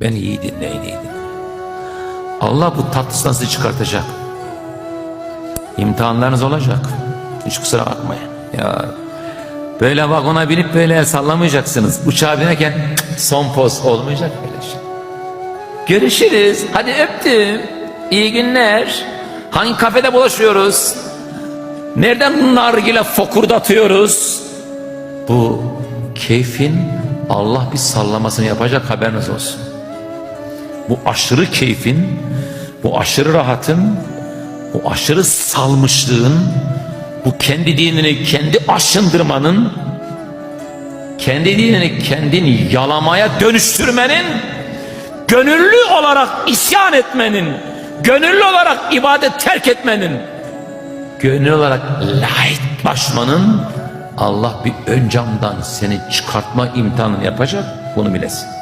Beni iyi dinleyin iyi dinleyin. Allah bu tatlısından sizi çıkartacak. İmtihanlarınız olacak. Hiç kusura bakmayın. Ya böyle vagona binip böyle sallamayacaksınız. Uçağa binerken son poz olmayacak böyle şey. Görüşürüz. Hadi öptüm. İyi günler. Hangi kafede bulaşıyoruz? Nereden nargile fokurdatıyoruz? Bu keyfin Allah bir sallamasını yapacak haberiniz olsun. Bu aşırı keyfin, bu aşırı rahatın, bu aşırı salmışlığın, bu kendi dinini kendi aşındırmanın, kendi dinini kendin yalamaya dönüştürmenin, gönüllü olarak isyan etmenin, gönüllü olarak ibadet terk etmenin, gönüllü olarak layıklaşmanın Allah bir ön camdan seni çıkartma imtihanını yapacak bunu bilesin.